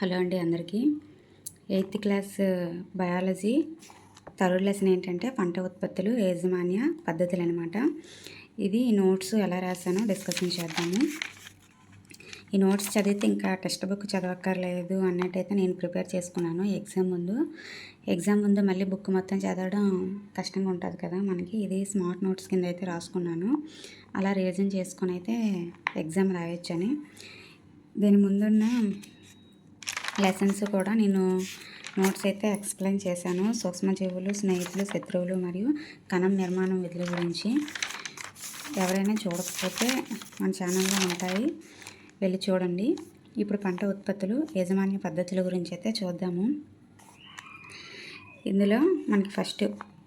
Hello అండి అందరికీ. Eighth class biology third lesson ఏంటంటే పంట ఉత్పత్తులు యాజమాన్య పద్ధతులు అనమాట ఇది నోట్స్ ఎలా రాశానో డిస్కషన్ చేద్దాము. ఈ నోట్స్ చదివితే ఇంకా టెక్స్ట్ బుక్ చదవక్కర్లేదు అన్నట్టయితే నేను ప్రిపేర్ చేసుకున్నాను ఎగ్జామ్ ముందు. ఎగ్జామ్ ముందు మళ్ళీ బుక్ మొత్తం చదవడం కష్టంగా ఉంటుంది కదా మనకి. ఇది స్మార్ట్ నోట్స్ కింద అయితే రాసుకున్నాను. అలా రివిజన్ చేసుకొని అయితే ఎగ్జామ్ రాయొచ్చని. దీని ముందున్న లెసన్స్ కూడా నేను నోట్స్ అయితే ఎక్స్ప్లెయిన్ చేశాను. సూక్ష్మజీవులు స్నేహితులు శత్రువులు మరియు కణం నిర్మాణం విధుల గురించి ఎవరైనా చూడకపోతే మన ఛానల్లో ఉంటాయి. వెళ్ళి చూడండి. ఇప్పుడు పంట ఉత్పత్తులు యాజమాన్య పద్ధతుల గురించి అయితే చూద్దాము. ఇందులో మనకి ఫస్ట్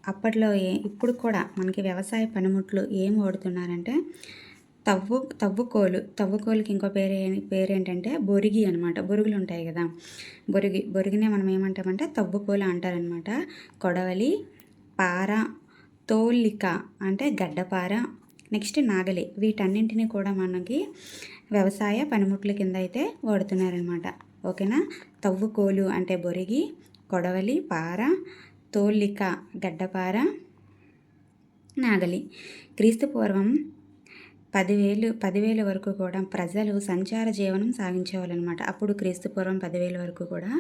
అప్పట్లో ఏ ఇప్పుడు కూడా మనకి వ్యవసాయ పనిముట్లు ఏం వాడుతున్నారంటే తవ్వు తవ్వుకోలు. తవ్వుకోలుకి ఇంకో పేరు పేరేంటంటే బొరిగి అనమాట బొరుగులు ఉంటాయి కదా. బొరిగి బొరిగినే మనం ఏమంటామంటే తవ్వుకోలు అంటారనమాట కొడవలి పార తోలిక అంటే గడ్డపార నెక్స్ట్ నాగలి. వీటన్నింటినీ కూడా మనకి వ్యవసాయ పనిముట్ల కింద అయితే వాడుతున్నారనమాట ఓకేనా? తవ్వుకోలు అంటే బొరిగి కొడవలి పార తోలిక గడ్డపార నాగలి. క్రీస్తు పూర్వం పదివేలు పదివేల వరకు కూడా ప్రజలు సంచార జీవనం సాగించేవాళ్ళనమాట. అప్పుడు క్రీస్తుపూర్వం పదివేల వరకు కూడా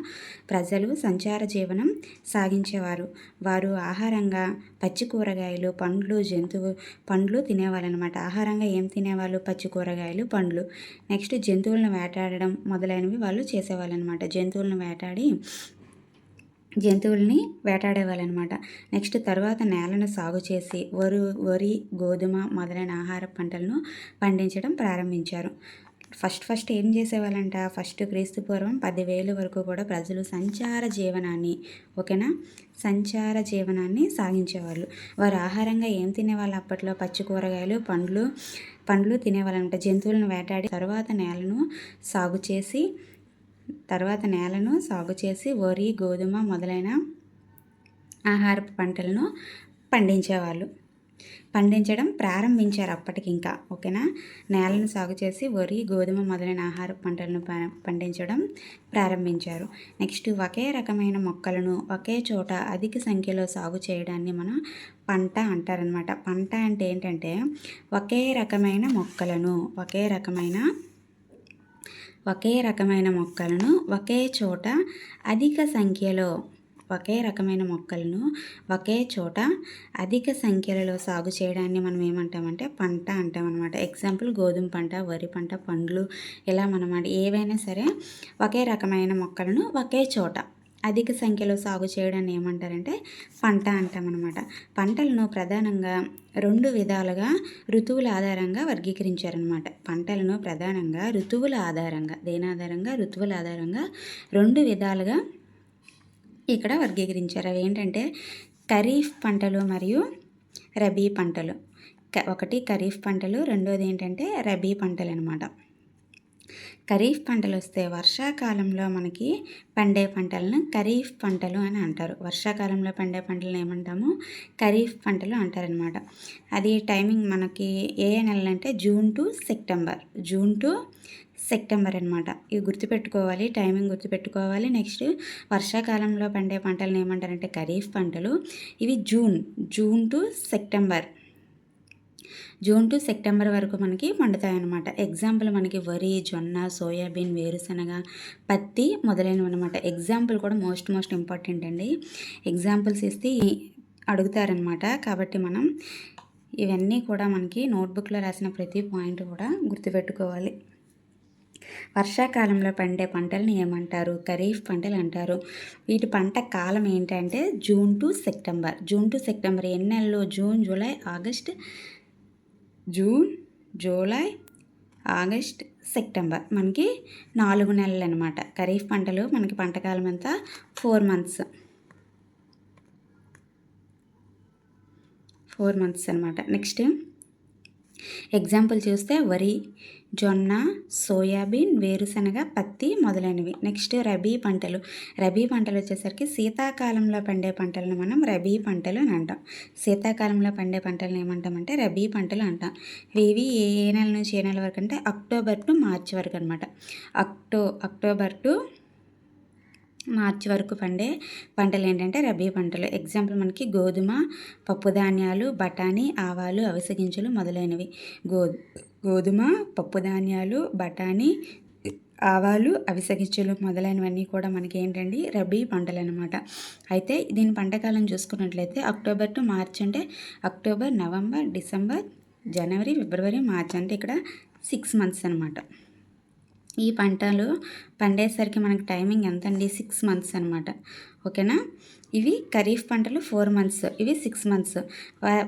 ప్రజలు సంచార జీవనం సాగించేవారు. వారు ఆహారంగా పచ్చి కూరగాయలు పండ్లు జంతువు పండ్లు తినేవాళ్ళనమాట. ఆహారంగా ఏం తినేవాళ్ళు? పచ్చి కూరగాయలు పండ్లు. నెక్స్ట్ జంతువులను వేటాడడం మొదలైనవి వాళ్ళు చేసేవాళ్ళనమాట. జంతువులను వేటాడి జంతువుల్ని వేటాడేవాళ్ళనమాట. నెక్స్ట్ తర్వాత నేలను సాగు చేసి వరు వరి గోధుమ మొదలైన ఆహార పంటలను పండించడం ప్రారంభించారు. ఫస్ట్ ఫస్ట్ ఏం చేసేవాళ్ళంట? ఫస్ట్ క్రీస్తు పూర్వం పదివేలు వరకు కూడా ప్రజలు సంచార జీవనాన్ని ఓకేనా? సంచార జీవనాన్ని సాగించేవాళ్ళు. వారు ఆహారంగా ఏం తినేవాళ్ళు అప్పట్లో? పచ్చి కూరగాయలు పండ్లు పండ్లు తినేవాళ్ళంట జంతువులను వేటాడి తర్వాత నేలను సాగు చేసి తర్వాత నేలను సాగు చేసి వరి గోధుమ మొదలైన ఆహార పంటలను పండించేవాళ్ళు. పండించడం ప్రారంభించారు అప్పటికి ఇంకా ఓకేనా? నేలను సాగు చేసి వరి గోధుమ మొదలైన ఆహార పంటలను పండించడం ప్రారంభించారు. నెక్స్ట్ ఒకే రకమైన మొక్కలను ఒకే చోట అధిక సంఖ్యలో సాగు చేయడాన్ని మనం పంట అంటారనమాట పంట అంటే ఏంటంటే ఒకే రకమైన మొక్కలను ఒకే రకమైన ఒకే రకమైన మొక్కలను ఒకే చోట అధిక సంఖ్యలో ఒకే రకమైన మొక్కలను ఒకే చోట అధిక సంఖ్యలలో సాగు చేయడాన్ని మనం ఏమంటామంటే పంట అంటామన్నమాట. ఎగ్జాంపుల్ గోధుమ పంట వరి పంట పండ్లు ఇలా మనమాట. ఏవైనా సరే ఒకే రకమైన మొక్కలను ఒకే చోట అధిక సంఖ్యలో సాగు చేయడాన్ని ఏమంటారంటే పంట అంటామన్నమాట. పంటలను ప్రధానంగా రెండు విధాలుగా ఋతువుల ఆధారంగా వర్గీకరించారనమాట పంటలను ప్రధానంగా ఋతువుల ఆధారంగా దేని ఆధారంగా? ఋతువుల ఆధారంగా రెండు విధాలుగా ఇక్కడ వర్గీకరించారు. అవి ఏంటంటే ఖరీఫ్ పంటలు మరియు రబీ పంటలు. ఒకటి ఖరీఫ్ పంటలు రెండోది ఏంటంటే రబీ పంటలు అనమాట ఖరీఫ్ పంటలు వస్తే వర్షాకాలంలో మనకి పండే పంటలను ఖరీఫ్ పంటలు అని అంటారు. వర్షాకాలంలో పండే పంటలను ఏమంటాము? ఖరీఫ్ పంటలు అంటారనమాట అది టైమింగ్ మనకి ఏ నెలలు అంటే June to September. June to September అనమాట ఇవి గుర్తుపెట్టుకోవాలి టైమింగ్ గుర్తుపెట్టుకోవాలి. నెక్స్ట్ వర్షాకాలంలో పండే పంటలను ఏమంటారంటే ఖరీఫ్ పంటలు. ఇవి June June to September. June to September వరకు మనకి పండుతాయన్నమాట ఎగ్జాంపుల్ మనకి వరి జొన్న సోయాబీన్ వేరుశనగ పత్తి మొదలైనవి అనమాట ఎగ్జాంపుల్ కూడా మోస్ట్ మోస్ట్ ఇంపార్టెంట్ అండి. ఎగ్జాంపుల్స్ ఇస్తే అడుగుతారనమాట కాబట్టి మనం ఇవన్నీ కూడా మనకి నోట్బుక్లో రాసిన ప్రతి పాయింట్ కూడా గుర్తుపెట్టుకోవాలి. వర్షాకాలంలో పండే పంటలను ఏమంటారు? ఖరీఫ్ పంటలు అంటారు. వీటి పంట కాలం ఏంటంటే June to September. June to September ఎన్ని నెలలు June July August June July August September. మనకి నాలుగు నెలలు అనమాట ఖరీఫ్ పంటలు మనకి పంటకాలం అంతా ఫోర్ మంత్స్. ఫోర్ మంత్స్ అనమాట. నెక్స్ట్ ఎగ్జాంపుల్ చూస్తే వరి. జొన్న సోయాబీన్ వేరుశనగ పత్తి మొదలైనవి. నెక్స్ట్ రబీ పంటలు. రబీ పంటలు వచ్చేసరికి శీతాకాలంలో పండే పంటలను మనం రబీ పంటలు అని అంటాం. శీతాకాలంలో పండే పంటలను ఏమంటామంటే రబీ పంటలు అంటాం. ఇవి ఏ నెల నుంచి ఏ నెల వరకు అంటే అక్టోబర్ టు మార్చి వరకు అనమాట అక్టో అక్టోబర్ టు మార్చి వరకు పండే పంటలు ఏంటంటే రబీ పంటలు. ఎగ్జాంపుల్ మనకి గోధుమ పప్పుధాన్యాలు బఠానీ ఆవాలు అవిసె గింజలు మొదలైనవి. గో గోధుమ పప్పు ధాన్యాలు బఠానీ ఆవాలు అవిసగించలు మొదలైనవన్నీ కూడా మనకి ఏంటండి రబీ పంటలు అనమాట అయితే దీని పంటకాలం చూసుకున్నట్లయితే అక్టోబర్ టు మార్చ్ అంటే అక్టోబర్ నవంబర్ డిసెంబర్ జనవరి ఫిబ్రవరి మార్చ్ అంటే ఇక్కడ సిక్స్ మంత్స్ అనమాట. ఈ పంటలు పండేసరికి మనకు టైమింగ్ ఎంత అండి సిక్స్ మంత్స్ అనమాట ఓకేనా? ఇవి ఖరీఫ్ పంటలు ఫోర్ మంత్స్. ఇవి సిక్స్ మంత్స్.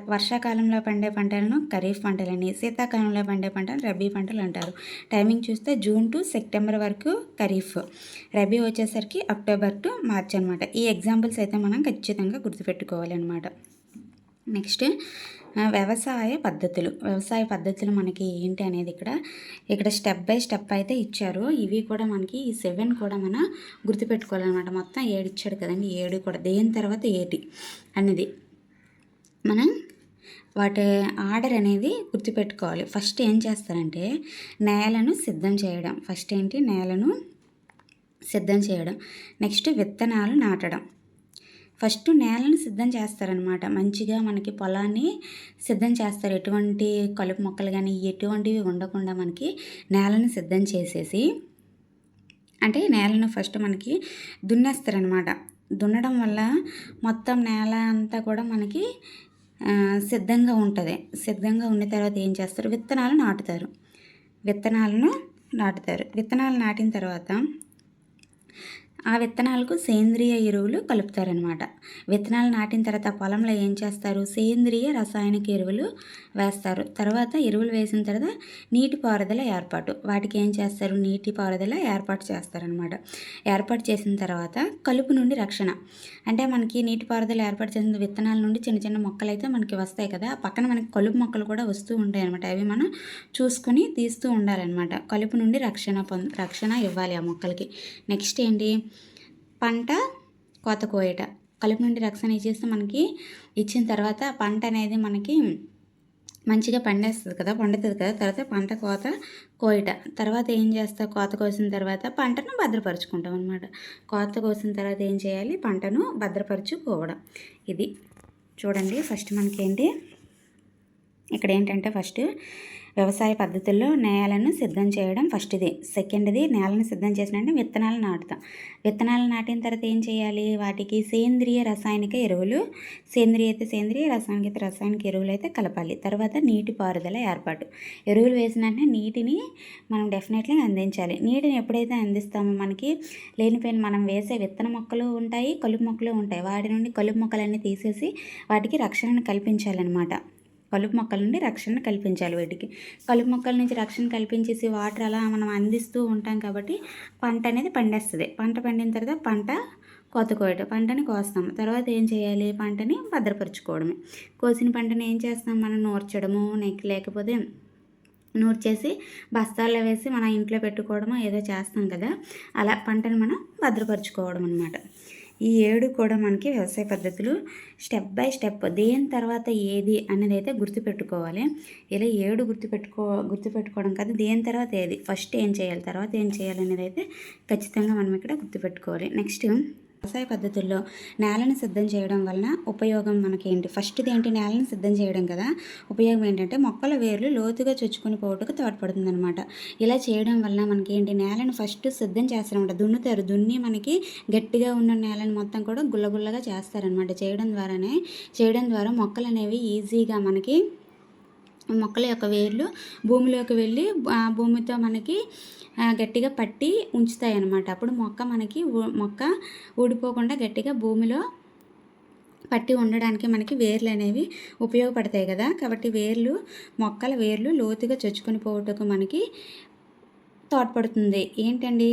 వర్షాకాలంలో పండే పంటలను ఖరీఫ్ పంటలని శీతాకాలంలో పండే పంటలు రబీ పంటలు అంటారు. టైమింగ్ చూస్తే జూన్ టు సెప్టెంబర్ వరకు ఖరీఫ్. రబీ వచ్చేసరికి అక్టోబర్ టు మార్చ్ అనమాట ఈ ఎగ్జాంపుల్స్ అయితే మనం ఖచ్చితంగా గుర్తుపెట్టుకోవాలి అనమాట నెక్స్ట్ వ్యవసాయ పద్ధతులు. వ్యవసాయ పద్ధతులు మనకి ఏంటి అనేది ఇక్కడ ఇక్కడ స్టెప్ బై స్టెప్ అయితే ఇచ్చారు. ఇవి కూడా మనకి ఈ సెవెన్ కూడా మనం గుర్తుపెట్టుకోవాలన్నమాట. మొత్తం ఏడు ఇచ్చాడు కదండి. ఏడు కూడా. దేని తర్వాత ఏటి అనేది మనం వాటి ఆర్డర్ అనేది గుర్తుపెట్టుకోవాలి. ఫస్ట్ ఏం చేస్తారంటే నేలను సిద్ధం చేయడం. ఫస్ట్ ఏంటి? నేలను సిద్ధం చేయడం. నెక్స్ట్ విత్తనాలు నాటడం. ఫస్ట్ నేలను సిద్ధం చేస్తారనమాట. మంచిగా మనకి పొలాన్ని సిద్ధం చేస్తారు. ఎటువంటి కలుపు మొక్కలు కానీ ఎటువంటివి ఉండకుండా మనకి నేలను సిద్ధం చేసేసి అంటే నేలను ఫస్ట్ మనకి దున్నేస్తారనమాట. దున్నడం వల్ల మొత్తం నేల అంతా కూడా మనకి సిద్ధంగా ఉంటుంది. సిద్ధంగా ఉన్న తర్వాత ఏం చేస్తారు? విత్తనాలు నాటుతారు. విత్తనాలను నాటుతారు. విత్తనాలు నాటిన తర్వాత ఆ విత్తనాలకు సేంద్రియ ఎరువులు కలుపుతారనమాట విత్తనాలు నాటిన తర్వాత పొలంలో ఏం చేస్తారు? సేంద్రియ రసాయనిక ఎరువులు వేస్తారు. తర్వాత ఎరువులు వేసిన తర్వాత నీటి పారుదల ఏర్పాటు. వాటికి ఏం చేస్తారు? నీటి పారుదల ఏర్పాటు చేస్తారనమాట ఏర్పాటు చేసిన తర్వాత కలుపు నుండి రక్షణ. అంటే మనకి నీటి పారుదల ఏర్పాటు చేసిన విత్తనాల నుండి చిన్న చిన్న మొక్కలు అయితే మనకి వస్తాయి కదా. పక్కన మనకి కలుపు మొక్కలు కూడా వస్తూ ఉంటాయి అనమాట అవి మనం చూసుకొని తీస్తూ ఉండాలన్నమాట. కలుపు నుండి రక్షణ పొంద రక్షణ ఇవ్వాలి ఆ మొక్కలకి. నెక్స్ట్ ఏంటి? పంట కోత కోయట కలుపు నుండి రక్షణ ఇచ్చేస్తే మనకి ఇచ్చిన తర్వాత పంట అనేది మనకి మంచిగా పండేస్తుంది కదా పండుతుంది కదా తర్వాత పంట కోత కోయట. తర్వాత ఏం చేస్తా కోత కోసిన తర్వాత పంటను భద్రపరుచుకుంటాం అనమాట కోత కోసిన తర్వాత ఏం చేయాలి? పంటను భద్రపరుచుకోవడం. ఇది చూడండి. ఫస్ట్ మనకేంటి? ఇక్కడ ఏంటంటే ఫస్ట్ వ్యవసాయ పద్ధతుల్లో నేలను సిద్ధం చేయడం ఫస్ట్ది. సెకండ్ది నేలను సిద్ధం చేసిన విత్తనాలు నాటుతాం. విత్తనాలు నాటిన తర్వాత ఏం చేయాలి? వాటికి సేంద్రియ రసాయనిక ఎరువులు సేంద్రియ అయితే సేంద్రియ రసాయనిక అయితే రసాయనిక ఎరువులు అయితే కలపాలి. తర్వాత నీటి పారుదల ఏర్పాటు. ఎరువులు వేసిన నీటిని మనం డెఫినెట్లీ అందించాలి. నీటిని ఎప్పుడైతే అందిస్తామో మనకి లేనిపోయిన మనం వేసే విత్తన మొక్కలు ఉంటాయి కలుపు మొక్కలు ఉంటాయి. వాటి నుండి కలుపు మొక్కలన్నీ తీసేసి వాటికి రక్షణను కల్పించాలన్నమాట. కలుపు మొక్కల నుండి రక్షణ కల్పించాలి వీటికి. కలుపు మొక్కల నుంచి రక్షణ కల్పించేసి వాటర్ అలా మనం అందిస్తూ ఉంటాం కాబట్టి పంట అనేది పండేస్తుంది. పంట పండిన తర్వాత పంట కోత కోయటం పంటని కోస్తాం. తర్వాత ఏం చేయాలి? పంటని భద్రపరుచుకోవడమే. కోసిన పంటని ఏం చేస్తాం? మనం నూర్చడము నెక్ లేకపోతే నూర్చేసి బస్తాల్లో వేసి మన ఇంట్లో పెట్టుకోవడమో ఏదో చేస్తాం కదా అలా పంటని మనం భద్రపరుచుకోవడం అనమాట ఈ ఏడు కూడా మనకి వ్యవసాయ పద్ధతులు స్టెప్ బై స్టెప్ దేని తర్వాత ఏది అనేది అయితే గుర్తుపెట్టుకోవాలి. ఇలా ఏడు గుర్తుపెట్టుకో గుర్తుపెట్టుకోవడం కాదు దేని తర్వాత ఏది? ఫస్ట్ ఏం చేయాలి? తర్వాత ఏం చేయాలి అనేది అయితే ఖచ్చితంగా మనం ఇక్కడ గుర్తుపెట్టుకోవాలి. నెక్స్ట్ వ్యవసాయ పద్ధతుల్లో నేలను సిద్ధం చేయడం వలన ఉపయోగం మనకి ఏంటి ఫస్ట్ది ఏంటి? నేలను సిద్ధం చేయడం కదా. ఉపయోగం ఏంటంటే మొక్కల వేర్లు లోతుగా చొచ్చుకొని పోవటకు తోడ్పడుతుంది అనమాట ఇలా చేయడం వలన మనకి ఏంటి నేలను ఫస్ట్ సిద్ధం చేస్తారనమాట దున్నుతారు. దున్ని మనకి గట్టిగా ఉన్న నేలను మొత్తం కూడా గుల్లగుల్లగా చేస్తారనమాట చేయడం ద్వారానే చేయడం ద్వారా మొక్కలు అనేవి ఈజీగా మనకి మొక్కల యొక్క వేర్లు భూమిలోకి వెళ్ళి భూమితో మనకి గట్టిగా పట్టి ఉంచుతాయి అన్నమాట అప్పుడు మొక్క మనకి మొక్క ఊడిపోకుండా గట్టిగా భూమిలో పట్టి ఉండడానికి మనకి వేర్లు అనేవి ఉపయోగపడతాయి కదా. కాబట్టి వేర్లు మొక్కల వేర్లు లోతుగా చొచ్చుకొని పోవటకు మనకి తోడ్పడుతుంది. ఏంటండి?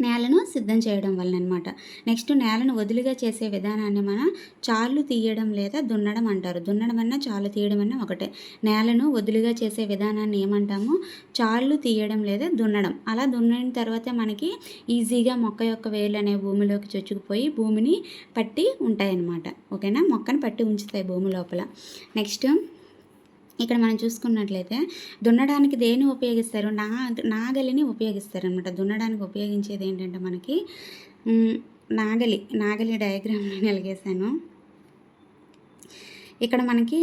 నేలను సిద్ధం చేయడం వలన అనమాట నెక్స్ట్ నేలను వదులుగా చేసే విధానాన్ని మనం చాలు తీయడం లేదా దున్నడం అంటారు. దున్నడం అన్నా చాలు తీయడం అన్నా ఒకటే. నేలను వదులుగా చేసే విధానాన్ని ఏమంటాము? చాళ్ళు తీయడం లేదా దున్నడం. అలా దున్నిన తర్వాత మనకి ఈజీగా మొక్క యొక్క వేలు అనే భూమిలోకి చొచ్చుకుపోయి భూమిని పట్టి ఉంటాయన్నమాట ఓకేనా? మొక్కను పట్టి ఉంచుతాయి భూమి లోపల. నెక్స్ట్ ఇక్కడ మనం చూసుకున్నట్లయితే దున్నడానికి దేన్ని ఉపయోగిస్తారు? నా నాగలిని ఉపయోగిస్తారు అనమాట దున్నడానికి ఉపయోగించేది ఏంటంటే మనకి నాగలి నాగలి డయాగ్రామ్ నేను ఇక్కడ మనకి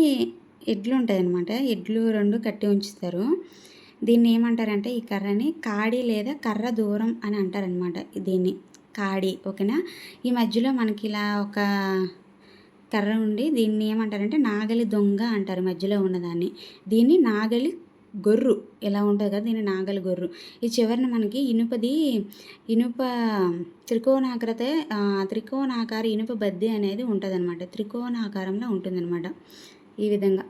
ఎడ్లు ఉంటాయన్నమాట. ఎడ్లు రెండు కట్టి ఉంచుతారు. దీన్ని ఏమంటారంటే ఈ కర్రని కాడి లేదా కర్ర దూరం అని అంటారనమాట దీన్ని. కాడి ఓకేనా? ఈ మధ్యలో మనకి ఇలా ఒక కర్ర ఉండి దీన్ని ఏమంటారంటే నాగలి దొంగ అంటారు మధ్యలో ఉన్నదాన్ని. దీన్ని నాగలి గొర్రు. ఎలా ఉంటుంది కదా దీన్ని నాగలి గొర్రు. ఈ చివరిన మనకి ఇనుపది ఇనుప త్రికోణాకృత త్రికోణాకార ఇనుప బద్ది అనేది ఉంటుంది అనమాట త్రికోణాకారంలో ఉంటుందన్నమాట ఈ విధంగా.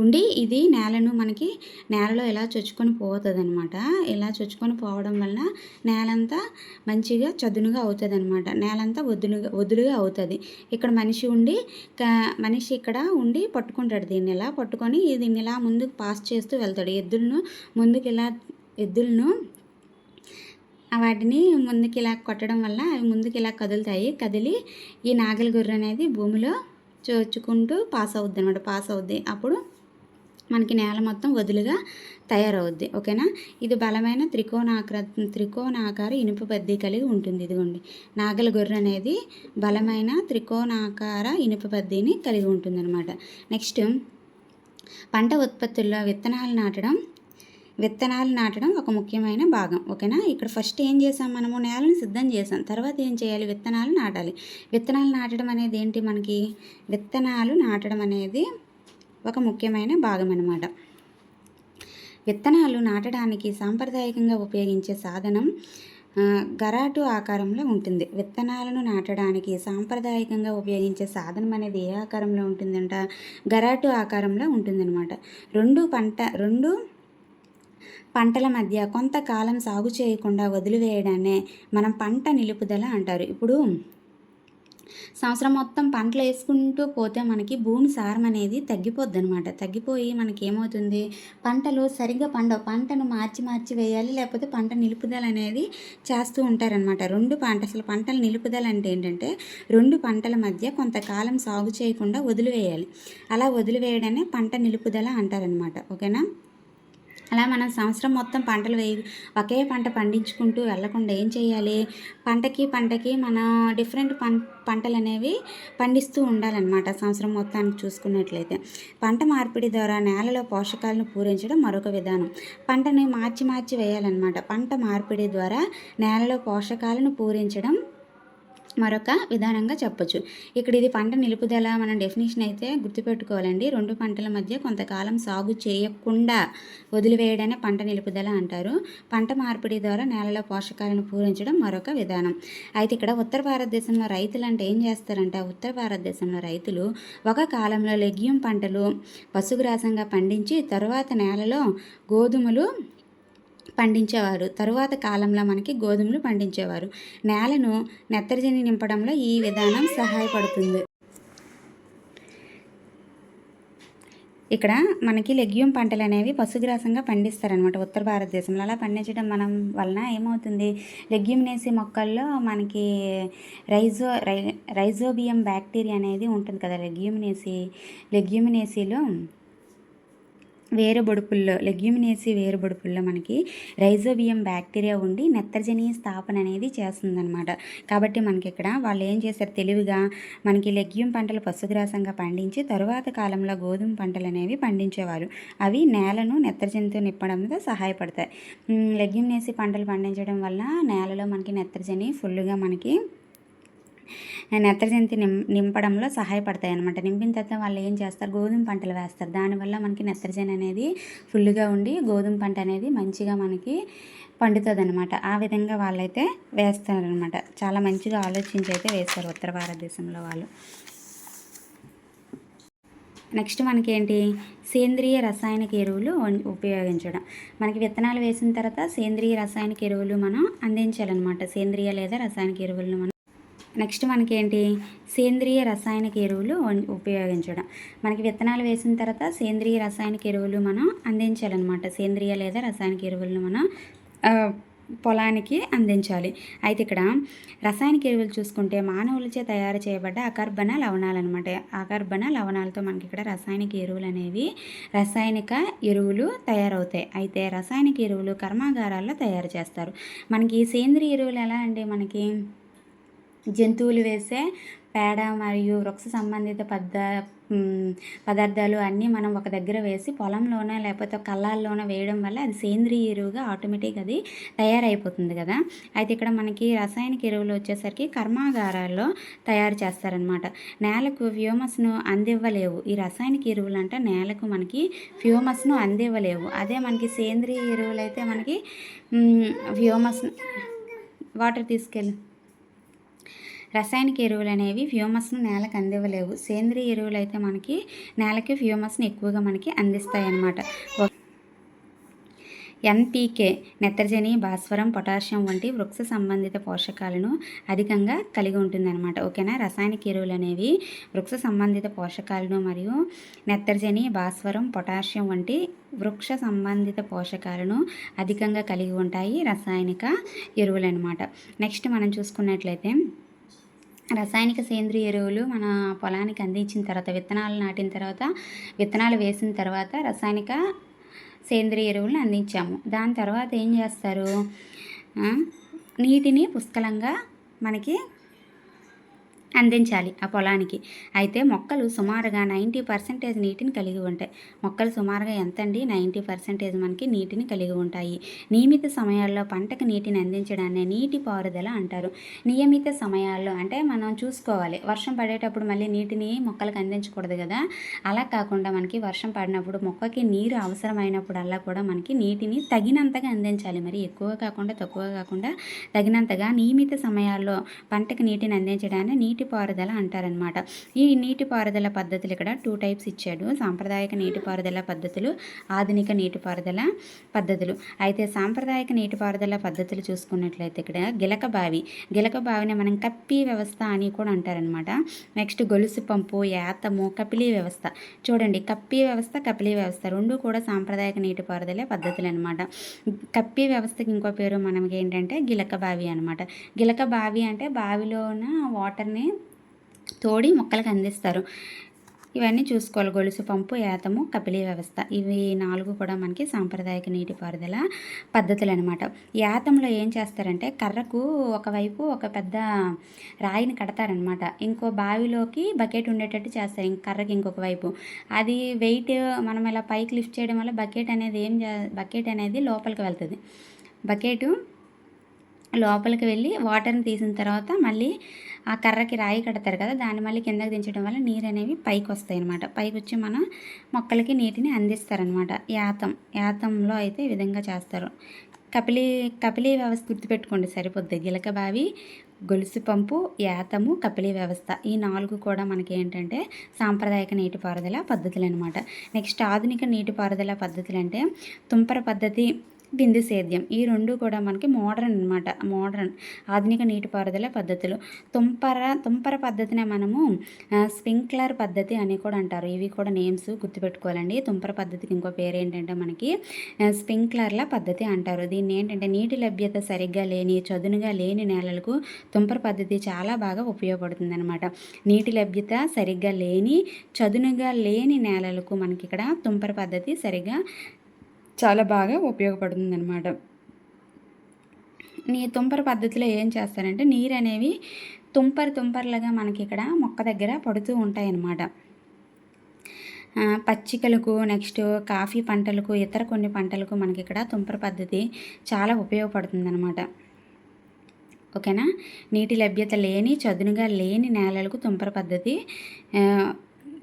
ఉండి ఇది నేలను మనకి నేలలో ఇలా చొచ్చుకొని పోతుంది అనమాట ఇలా చొచ్చుకొని పోవడం వలన నేలంతా మంచిగా చదునుగా అవుతుంది అనమాట నేలంతా వదులుగా వదులుగా అవుతుంది. ఇక్కడ మనిషి ఉండి క- మనిషి ఇక్కడ ఉండి పట్టుకుంటాడు దీన్ని. ఇలా పట్టుకొని? దీన్ని ఇలా ముందుకు పాస్ చేస్తూ వెళ్తాడు. ఎద్దులను ముందుకు ఇలా ఎద్దులను వాటిని ముందుకు ఇలా కొట్టడం వల్ల అవి ముందుకు ఇలా కదులుతాయి. కదిలి ఈ నాగలి గొర్రె అనేది భూమిలో చోచుకుంటూ పాస్ అవుద్ది అనమాట పాస్ అవుద్ది. అప్పుడు మనకి నేల మొత్తం వదులుగా తయారవుద్ది. ఓకేనా? ఇది బలమైన త్రికోణాకర త్రికోణాకార ఇనుప బద్దీ కలిగి ఉంటుంది. ఇదిగోండి. నాగల గొర్రె అనేది బలమైన త్రికోణాకార ఇనుప బద్దీని కలిగి ఉంటుంది అనమాట నెక్స్ట్ పంట ఉత్పత్తుల్లో విత్తనాలు నాటడం విత్తనాలు నాటడం ఒక ముఖ్యమైన భాగం. ఓకేనా? ఇక్కడ ఫస్ట్ ఏం చేసాం మనము? నేలను సిద్ధం చేసాం. తర్వాత ఏం చేయాలి? విత్తనాలు నాటాలి. విత్తనాలు నాటడం అనేది ఏంటి? మనకి విత్తనాలు నాటడం అనేది ఒక ముఖ్యమైన భాగం అన్నమాట. విత్తనాలు నాటడానికి సాంప్రదాయకంగా ఉపయోగించే సాధనం గరాటు ఆకారంలో ఉంటుంది. విత్తనాలను నాటడానికి సాంప్రదాయకంగా ఉపయోగించే సాధనం అనేది ఏ ఆకారంలో ఉంటుందంట? గరాటు ఆకారంలో ఉంటుందన్నమాట. రెండు పంట రెండు పంటల మధ్య కొంతకాలం సాగు చేయకుండా వదిలివేయడాన్నే మనం పంట నిలుపుదల అంటారు. ఇప్పుడు సంవత్సరం మొత్తం పంటలు వేసుకుంటూ పోతే మనకి భూమి సారం అనేది తగ్గిపోద్ది అనమాట తగ్గిపోయి మనకి ఏమవుతుంది పంటలు సరిగ్గా పండవు. పంటను మార్చి మార్చి వేయాలి లేకపోతే పంట నిలుపుదల అనేది చేస్తూ ఉంటారనమాట రెండు పంట అసలు పంటల నిలుపుదల అంటే ఏంటంటే రెండు పంటల మధ్య కొంతకాలం సాగు చేయకుండా వదిలివేయాలి. అలా వదిలివేయడాన్ని పంట నిలుపుదల అంటారనమాట ఓకేనా? అలా మనం సంవత్సరం మొత్తం పంటలు వేయ ఒకే పంట పండించుకుంటూ వెళ్ళకుండా ఏం చేయాలి? పంటకి పంటకి మన డిఫరెంట్ పం పంటలు అనేవి పండిస్తూ ఉండాలన్నమాట సంవత్సరం మొత్తానికి చూసుకున్నట్లయితే. పంట మార్పిడి ద్వారా నేలలో పోషకాలను పూరించడం మరొక విధానం. పంటని మార్చి మార్చి వేయాలన్నమాట. పంట మార్పిడి ద్వారా నేలలో పోషకాలను పూరించడం మరొక విధానంగా చెప్పొచ్చు. ఇక్కడ ఇది పంట నిలుపుదల మన డెఫినేషన్ అయితే గుర్తుపెట్టుకోవాలండి. రెండు పంటల మధ్య కొంతకాలం సాగు చేయకుండా వదిలివేయడాన్ని పంట నిలుపుదల అంటారు. పంట మార్పిడి ద్వారా నేలలో పోషకాలను పూరించడం మరొక విధానం. అయితే ఇక్కడ ఉత్తర భారతదేశంలో రైతులు అంటే ఏం చేస్తారంటే? ఉత్తర భారతదేశంలో రైతులు ఒక కాలంలో లెగ్యూమ్ పంటలు పశుగ్రాసంగా పండించి తరువాత నేలలో గోధుమలు పండించేవారు. తరువాత కాలంలో మనకి గోధుమలు పండించేవారు. నేలను నెత్తరిజని నింపడంలో ఈ విధానం సహాయపడుతుంది. ఇక్కడ మనకి లెగ్యూమ్ పంటలు అనేవి పశుగ్రాసంగా పండిస్తారనమాట ఉత్తర భారతదేశంలో. అలా పండించడం మనం వలన ఏమవుతుంది? లెగ్యూమినేసి మొక్కల్లో మనకి రైజో రై రైజోబియం బ్యాక్టీరియా అనేది ఉంటుంది కదా లెగ్యూమినేసి లెగ్యూమినేసిలో వేరుబొడుపుల్లో లెగ్యూమినేసి వేరుబొడుపుల్లో మనకి రైజోబియం బ్యాక్టీరియా ఉండి నత్రజని స్థాపన అనేది చేస్తుందన్నమాట. కాబట్టి మనకి ఇక్కడ వాళ్ళు ఏం చేశారు తెలివిగా మనకి లెగ్యూమ్ పంటలు పశుగ్రాసంగా పండించి తరువాత కాలంలో గోధుమ పంటలు అనేవి పండించేవారు. అవి నేలను నెత్రజనితో నిప్పడంతో సహాయపడతాయి. లెగ్యూమినేసి పంటలు పండించడం వల్ల నేలలో మనకి నత్రజని ఫుల్గా మనకి నెత్రజంతి నిం నింపడంలో సహాయపడతాయి అనమాట నింపిన తర్వాత వాళ్ళు ఏం చేస్తారు? గోధుమ పంటలు వేస్తారు. దానివల్ల మనకి నెత్రజని అనేది ఫుల్గా ఉండి గోధుమ పంట అనేది మంచిగా మనకి పండుతుంది అనమాట ఆ విధంగా వాళ్ళైతే వేస్తారనమాట చాలా మంచిగా ఆలోచించి అయితే వేస్తారు ఉత్తర భారతదేశంలో వాళ్ళు. నెక్స్ట్ మనకేంటి? సేంద్రియ రసాయనిక ఎరువులు ఉపయోగించడం. మనకి విత్తనాలు వేసిన తర్వాత సేంద్రియ రసాయనిక ఎరువులు మనం అందించాలన్నమాట. సేంద్రియ లేదా రసాయనిక ఎరువులను మనం నెక్స్ట్ మనకేంటి? సేంద్రియ రసాయనిక ఎరువులు ఉపయోగించడం. మనకి విత్తనాలు వేసిన తర్వాత సేంద్రియ రసాయనిక ఎరువులు మనం అందించాలన్నమాట. సేంద్రియ లేదా రసాయనిక ఎరువులను మనం పొలానికి అందించాలి. అయితే ఇక్కడ రసాయనిక ఎరువులు చూసుకుంటే మానవులచే తయారు చేయబడ్డ అకర్బన లవణాలన్నమాట. అకర్బన లవణాలతో మనకి ఇక్కడ రసాయనిక ఎరువులు అనేవి రసాయనిక ఎరువులు తయారవుతాయి. అయితే రసాయనిక ఎరువులు కర్మాగారాల్లో తయారు చేస్తారు. మనకి సేంద్రియ ఎరువులు ఎలా అంటే మనకి జంతువులు వేసే పేడ మరియు వృక్ష సంబంధిత పద్ద పదార్థాలు అన్నీ మనం ఒక దగ్గర వేసి పొలంలోనే లేకపోతే కళ్ళాల్లోనే వేయడం వల్ల అది సేంద్రియ ఎరువుగా ఆటోమేటిక్ అది తయారైపోతుంది కదా. అయితే ఇక్కడ మనకి రసాయనిక ఎరువులు వచ్చేసరికి కర్మాగారాల్లో తయారు చేస్తారనమాట నేలకు ఫ్యూమస్ను అందివ్వలేవు. ఈ రసాయనిక ఎరువులు అంటే నేలకు మనకి ఫ్యూమస్ను అందివ్వలేవు. అదే మనకి సేంద్రియ ఎరువులు అయితే మనకి ఫ్యూమస్ వాటర్ తీసుకెళ్ళి రసాయనిక ఎరువులు అనేవి ఫ్యూమస్ను నేలకు అందివ్వలేవు. సేంద్రియ ఎరువులు అయితే మనకి నేలకి ఫ్యూమస్ని ఎక్కువగా మనకి అందిస్తాయి అన్నమాట ఎన్పీకే నెత్రజని భాస్వరం పొటాషియం వంటి వృక్ష సంబంధిత పోషకాలను అధికంగా కలిగి ఉంటుందన్నమాట. ఓకేనా? రసాయనిక ఎరువులు అనేవి వృక్ష సంబంధిత పోషకాలను మరియు నెత్రజని భాస్వరం పొటాషియం వంటి వృక్ష సంబంధిత పోషకాలను అధికంగా కలిగి ఉంటాయి రసాయనిక ఎరువులు అనమాట నెక్స్ట్ మనం చూసుకున్నట్లయితే రసాయనిక సేంద్రియ ఎరువులు మన పొలానికి అందించిన తర్వాత విత్తనాలు నాటిన తర్వాత విత్తనాలు వేసిన తర్వాత రసాయనిక సేంద్రియ ఎరువులను అందించాము. దాని తర్వాత ఏం చేస్తారు? నీటిని పుష్కలంగా మనకి అందించాలి ఆ పొలానికి. అయితే మొక్కలు సుమారుగా నైంటీ పర్సెంటేజ్ నీటిని కలిగి ఉంటాయి. మొక్కలు సుమారుగా ఎంత అండి నైంటీ పర్సెంటేజ్ మనకి నీటిని కలిగి ఉంటాయి. నియమిత సమయాల్లో పంటకు నీటిని అందించడాన్ని నీటి పారుదల అంటారు. నియమిత సమయాల్లో అంటే మనం చూసుకోవాలి. వర్షం పడేటప్పుడు మళ్ళీ నీటిని మొక్కలకు అందించకూడదు కదా. అలా కాకుండా మనకి వర్షం పడినప్పుడు మొక్కకి నీరు అవసరమైనప్పుడల్లా కూడా మనకి నీటిని తగినంతగా అందించాలి. మరి ఎక్కువ కాకుండా తక్కువ కాకుండా తగినంతగా నియమిత సమయాల్లో పంటకు నీటిని అందించడాన్ని నీటి నీటిపారుదల అంటారనమాట ఈ నీటిపారుదల పద్ధతులు ఇక్కడ టూ టైప్స్ ఇచ్చాడు. సాంప్రదాయక నీటిపారుదల పద్ధతులు ఆధునిక నీటిపారుదల పద్ధతులు. అయితే సాంప్రదాయక నీటిపారుదల పద్ధతులు చూసుకున్నట్లయితే ఇక్కడ గిలక బావి. గిలక బావిని మనం కప్పి వ్యవస్థ అని కూడా అంటారనమాట నెక్స్ట్ గొలుసు పంపు యాతము కపిలీ వ్యవస్థ. చూడండి కప్పి వ్యవస్థ కపిలీ వ్యవస్థ రెండు కూడా సాంప్రదాయక నీటిపారుదల పద్ధతులు అనమాట కప్పి వ్యవస్థకి ఇంకో పేరు మనకి ఏంటంటే గిలక బావి అనమాట గిలక బావి అంటే బావిలోన వాటర్ని తోడి మొక్కలకు అందిస్తారు. ఇవన్నీ చూసుకోవాలి. గొలుసు పంపు ఏతము కపిలీ వ్యవస్థ. ఇవి నాలుగు కూడా మనకి సాంప్రదాయక నీటిపారుదల పద్ధతులు అనమాట యాతంలో ఏం చేస్తారంటే కర్రకు ఒకవైపు ఒక పెద్ద రాయిని కడతారనమాట ఇంకో బావిలోకి బకెట్ ఉండేటట్టు చేస్తారు. ఇంక కర్రకి ఇంకొక వైపు. అది వెయిట్ మనం ఇలా పైకి లిఫ్ట్ చేయడం వల్ల బకెట్ అనేది ఏం బకెట్ అనేది లోపలికి వెళ్తుంది. బకెట్ లోపలికి వెళ్ళి వాటర్ని తీసిన తర్వాత మళ్ళీ ఆ కర్రకి రాయి కడతారు కదా దాన్ని మళ్ళీ కిందకి దించడం వల్ల నీరు అనేవి పైకి వస్తాయి అనమాట పైకి వచ్చి మన మొక్కలకి నీటిని అందిస్తారనమాట యాతం యాతంలో అయితే ఈ విధంగా చేస్తారు. కపిలి కపిలి వ్యవస్థ గుర్తుపెట్టుకోండి సరిపోద్ది. గిలక బావి గొలుసు పంపు యాతము కపిలి వ్యవస్థ. ఈ నాలుగు కూడా మనకి ఏంటంటే సాంప్రదాయక నీటిపారుదల పద్ధతులు అనమాట నెక్స్ట్ ఆధునిక నీటిపారుదల పద్ధతులు అంటే తుంపర పద్ధతి బిందు సేద్యం. ఈ రెండు కూడా మనకి మోడర్న్ అనమాట మోడర్న్ ఆధునిక నీటిపారుదల పద్ధతులు. తుంపర తుంపర పద్ధతినే మనము స్ప్రింక్లర్ పద్ధతి అని కూడా అంటారు. ఇవి కూడా నేమ్స్ గుర్తుపెట్టుకోవాలండి. తుంపర పద్ధతికి ఇంకో పేరు ఏంటంటే మనకి స్ప్రింక్లర్ల పద్ధతి అంటారు. దీన్ని ఏంటంటే నీటి లభ్యత సరిగ్గా లేని చదునుగా లేని నేలలకు తుంపర పద్ధతి చాలా బాగా ఉపయోగపడుతుంది అనమాట నీటి లభ్యత సరిగ్గా లేని చదునుగా లేని నేలలకు మనకి ఇక్కడ తుంపర పద్ధతి సరిగ్గా చాలా బాగా ఉపయోగపడుతుంది అనమాట నీ తుంపర పద్ధతిలో ఏం చేస్తారంటే నీరు అనేవి తుంపర తుంపర్లుగా మనకి ఇక్కడ మొక్క దగ్గర పడుతూ ఉంటాయి అన్నమాట పచ్చికలకు నెక్స్ట్ కాఫీ పంటలకు ఇతర కొన్ని పంటలకు మనకి ఇక్కడ తుంపర పద్ధతి చాలా ఉపయోగపడుతుంది అనమాట ఓకేనా? నీటి లభ్యత లేని చదునుగా లేని నేలలకు తుంపర పద్ధతి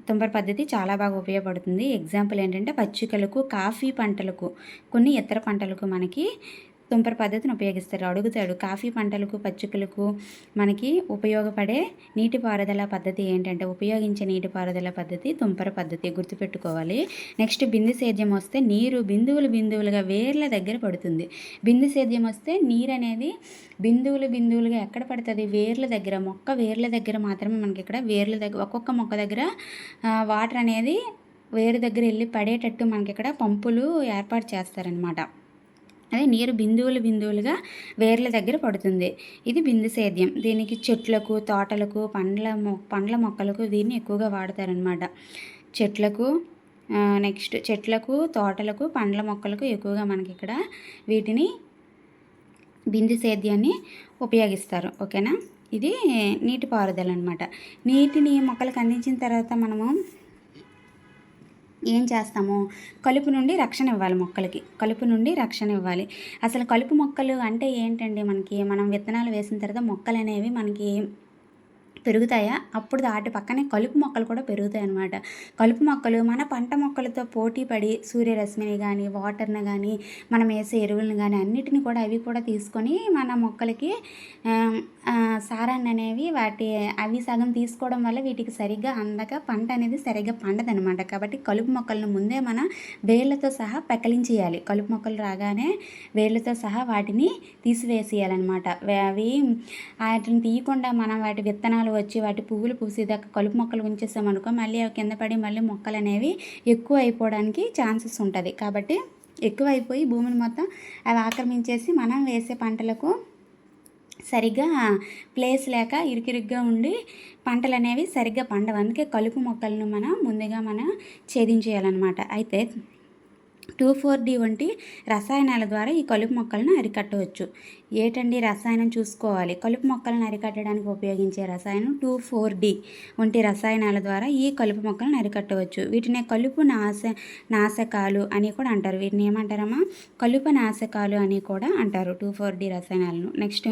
తుంపర పద్ధతి చాలా బాగా ఉపయోగపడుతుంది. ఎగ్జాంపుల్ ఏంటంటే పచ్చికలకు కాఫీ పంటలకు కొన్ని ఇతర పంటలకు మనకి తుంపర పద్ధతిని ఉపయోగిస్తారు. అడుగుతాడు కాఫీ పంటలకు పచ్చికలకు మనకి ఉపయోగపడే నీటిపారుదల పద్ధతి ఏంటంటే ఉపయోగించే నీటిపారుదల పద్ధతి తుంపర పద్ధతి గుర్తుపెట్టుకోవాలి. నెక్స్ట్ బిందు సేద్యం వస్తే నీరు బిందువులు బిందువులుగా వేర్ల దగ్గర పడుతుంది. బిందు సేద్యం వస్తే నీరు అనేది బిందువులు బిందువులుగా ఎక్కడ పడుతుంది? వేర్ల దగ్గర మొక్క వేర్ల దగ్గర మాత్రమే మనకి ఇక్కడ వేర్ల దగ్గర ఒక్కొక్క మొక్క దగ్గర వాటర్ అనేది వేరు దగ్గర వెళ్ళి పడేటట్టు మనకి ఇక్కడ పంపులు ఏర్పాటు చేస్తారనమాట అదే నీరు బిందువులు బిందువులుగా వేర్ల దగ్గర పడుతుంది. ఇది బిందు సేద్యం. దీనికి చెట్లకు తోటలకు పండ్ల మొ పండ్ల మొక్కలకు దీన్ని ఎక్కువగా వాడతారనమాట చెట్లకు నెక్స్ట్ చెట్లకు తోటలకు పండ్ల మొక్కలకు ఎక్కువగా మనకి ఇక్కడ వీటిని బిందు సేద్యాన్ని ఉపయోగిస్తారు. ఓకేనా? ఇది నీటిపారుదల అనమాట నీటిని మొక్కలకు అందించిన తర్వాత మనము ఏం చేస్తాము? కలుపు నుండి రక్షణ ఇవ్వాలి మొక్కలకి. కలుపు నుండి రక్షణ ఇవ్వాలి. అసలు కలుపు మొక్కలు అంటే ఏంటండి మనకి? మనం విత్తనాలు వేసిన తర్వాత మొక్కలు అనేవి మనకి పెరుగుతాయా? అప్పుడు వాటి పక్కనే కలుపు మొక్కలు కూడా పెరుగుతాయి అన్నమాట. కలుపు మొక్కలు మన పంట మొక్కలతో పోటీ పడి సూర్యరశ్మిని కానీ వాటర్ని కానీ మనం వేసే ఎరువులను కానీ అన్నిటిని కూడా అవి కూడా తీసుకొని మన మొక్కలకి సారాన్ని అనేవి వాటి అవి సగం తీసుకోవడం వల్ల వీటికి సరిగ్గా అందక పంట అనేది సరిగ్గా పండదనమాట కాబట్టి కలుపు మొక్కలను ముందే మన వేళ్ళతో సహా పెకలించేయాలి. కలుపు మొక్కలు రాగానే వేర్లతో సహా వాటిని తీసివేసేయాలన్నమాట. అవి వాటిని తీయకుండా మనం వాటి విత్తనాలు మొక్కలు వచ్చి వాటి పువ్వులు పూసేదాకా కలుపు మొక్కలు ఉంచేసామనుకో మళ్ళీ అవి కింద పడి మళ్ళీ మొక్కలు అనేవి ఎక్కువ అయిపోవడానికి ఛాన్సెస్ ఉంటుంది. కాబట్టి ఎక్కువ అయిపోయి భూమిని మొత్తం అవి ఆక్రమించేసి మనం వేసే పంటలకు సరిగ్గా ప్లేస్ లేక ఇరుకిరుగ్గా ఉండి పంటలు అనేవి సరిగ్గా పండవు. అందుకే కలుపు మొక్కలను మనం ముందుగా మనం ఛేదించేయాలన్నమాట. అయితే టూ ఫోర్ డి వంటి రసాయనాల ద్వారా ఈ కలుపు మొక్కలను అరికట్టవచ్చు. ఏటండి రసాయనం చూసుకోవాలి? కలుపు మొక్కలను అరికట్టడానికి ఉపయోగించే రసాయనం టూ ఫోర్ డి వంటి రసాయనాల ద్వారా ఈ కలుపు మొక్కలను అరికట్టవచ్చు. వీటిని కలుపు నాశ నాశకాలు అని కూడా అంటారు. వీటిని ఏమంటారమ్మా? కలుపు నాశకాలు అని కూడా అంటారు టూ ఫోర్ డి రసాయనాలను. నెక్స్ట్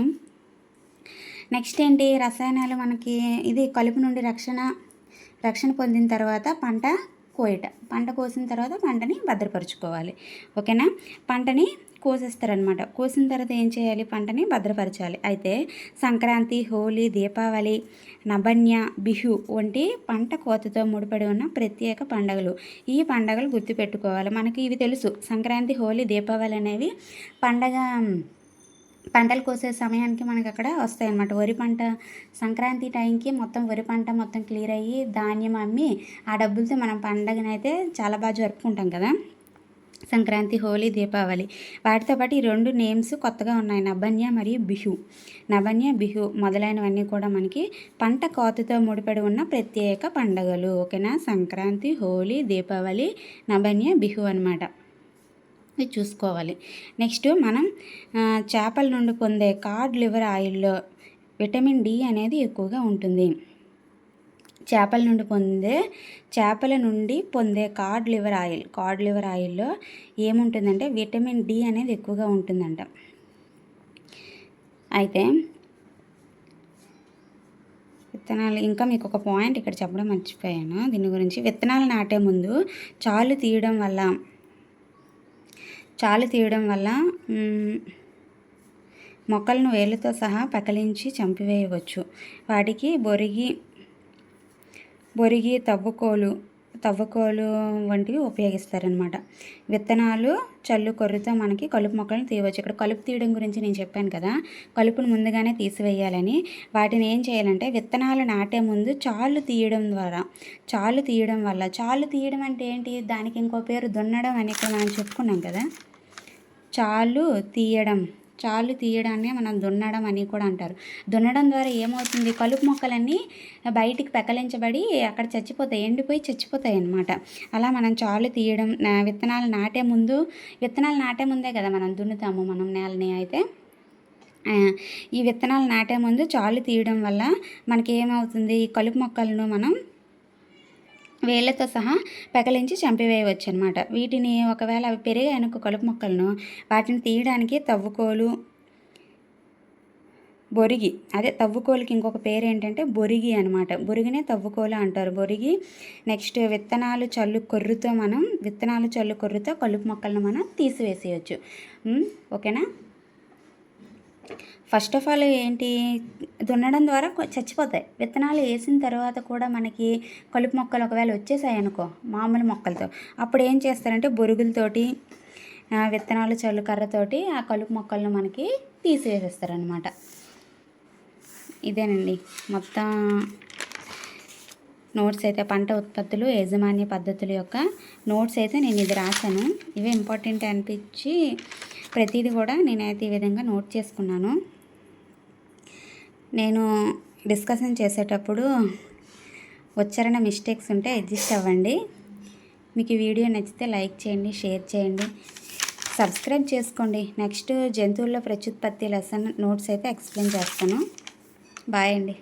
నెక్స్ట్ ఏంటి? రసాయనాలు మనకి ఇది కలుపు నుండి రక్షణ రక్షణ పొందిన తర్వాత పంట కోయట. పంట కోసిన తర్వాత పంటని భద్రపరుచుకోవాలి. ఓకేనా? పంటని కోసేస్తారనమాట కోసిన తర్వాత ఏం చేయాలి? పంటని భద్రపరచాలి. అయితే సంక్రాంతి హోలీ దీపావళి నబన్య బిహు వంటి పంట కోతతో ముడిపడి ఉన్న ప్రత్యేక పండుగలు. ఈ పండుగలు గుర్తుపెట్టుకోవాలి. మనకి ఇవి తెలుసు. సంక్రాంతి హోలీ దీపావళి అనేవి పండగ పంటలు కోసే సమయానికి మనకి అక్కడ వస్తాయి అన్నమాట వరి పంట సంక్రాంతి టైంకి మొత్తం వరి పంట మొత్తం క్లియర్ అయ్యి ధాన్యం అమ్మి ఆ డబ్బులతో మనం పండగనైతే చాలా బాగా జరుపుకుంటాం కదా. సంక్రాంతి హోలీ దీపావళి. వాటితో పాటు ఈ రెండు నేమ్స్ కొత్తగా ఉన్నాయి. నబన్య మరియు బిహు. నబన్య బిహు మొదలైనవన్నీ కూడా మనకి పంట కోతతో ముడిపడి ఉన్న ప్రత్యేక పండగలు. ఓకేనా? సంక్రాంతి హోలీ దీపావళి నబన్య బిహు అనమాట ఇది చూసుకోవాలి. నెక్స్ట్ మనం చేపల నుండి పొందే కార్డ్ లివర్ ఆయిల్లో విటమిన్ డి అనేది ఎక్కువగా ఉంటుంది. చేపల నుండి పొందే చేపల నుండి పొందే cod liver oil cod liver ఆయిల్లో ఏముంటుందంటే విటమిన్ డి అనేది ఎక్కువగా ఉంటుందంట. అయితే విత్తనాలు ఇంకా మీకు ఒక పాయింట్ ఇక్కడ చెప్పడం మర్చిపోయాను. దీని గురించి విత్తనాలు నాటే ముందు చాలు తీయడం వల్ల చాలు తీయడం వల్ల మొక్కలను వేలుతో సహా పకలించి చంపివేయవచ్చు. వాటికి బొరిగి బొరిగి తవ్వుకోలు తవ్వకోలు వంటివి ఉపయోగిస్తారనమాట విత్తనాలు చల్లు కొర్రతో మనకి కలుపు మొక్కలను తీయవచ్చు. ఇక్కడ కలుపు తీయడం గురించి నేను చెప్పాను కదా. కలుపును ముందుగానే తీసివేయాలని. వాటిని ఏం చేయాలంటే విత్తనాలు నాటే ముందు చాలు తీయడం ద్వారా చాలు తీయడం వల్ల చాలు తీయడం అంటే ఏంటి? దానికి ఇంకో పేరు దున్నడం అని ఇక్కడ మనం చెప్పుకున్నాం కదా. చాలు తీయడం. చాలు తీయడాన్ని మనం దున్నడం అని కూడా అంటారు. దున్నడం ద్వారా ఏమవుతుంది? కలుపు మొక్కలన్నీ బయటికి పెకలించబడి అక్కడ చచ్చిపోతాయి ఎండిపోయి చచ్చిపోతాయి అన్నమాట అలా మనం చాలు తీయడం విత్తనాలు నాటే ముందు విత్తనాలు నాటే ముందే కదా మనం దున్నుతాము మనం నేలని అయితే. ఈ విత్తనాలు నాటే ముందు చాలు తీయడం వల్ల మనకి ఏమవుతుంది ఈ కలుపు మొక్కలను మనం వేళ్ళతో సహా పెకలించి చంపివేయవచ్చు అనమాట వీటిని ఒకవేళ అవి పెరిగే కలుపు మొక్కలను వాటిని తీయడానికి తవ్వుకోలు బొరిగి. అదే తవ్వుకోలుకి ఇంకొక పేరు ఏంటంటే బొరిగి అనమాట బొరిగినే తవ్వుకోలు అంటారు. బొరిగి నెక్స్ట్ విత్తనాలు చల్లు కొర్రుతో మనం విత్తనాలు చల్లు కొర్రుతో కలుపు మొక్కలను మనం తీసివేసేయచ్చు. ఓకేనా? ఫస్ట్ ఆఫ్ ఆల్ ఏంటి దున్నడం ద్వారా చచ్చిపోతాయి. విత్తనాలు వేసిన తర్వాత కూడా మనకి కలుపు మొక్కలు ఒకవేళ వచ్చేసాయి అనుకో మామూలు మొక్కలతో అప్పుడు ఏం చేస్తారంటే బొరుగులతోటి విత్తనాలు చల్లు కర్రతోటి ఆ కలుపు మొక్కలను మనకి తీసివేసేస్తారనమాట ఇదేనండి. మొత్తం నోట్స్ అయితే పంట ఉత్పత్తులు యాజమాన్య పద్ధతుల యొక్క నోట్స్ అయితే నేను ఇది రాశాను. ఇవే ఇంపార్టెంట్ అనిపించి ప్రతిదీ కూడా నేనైతే ఈ విధంగా నోట్ చేసుకున్నాను. నేను డిస్కషన్ చేసేటప్పుడు ఉచ్చారణ మిస్టేక్స్ ఉంటే అడ్జస్ట్ అవ్వండి. మీకు ఈ వీడియో నచ్చితే లైక్ చేయండి షేర్ చేయండి. సబ్స్క్రైబ్ చేసుకోండి. నెక్స్ట్ జంతువుల్లో ప్రత్యుత్పత్తి లెసన్ నోట్స్ అయితే ఎక్స్ప్లెయిన్ చేస్తాను. బాయ్ అండి.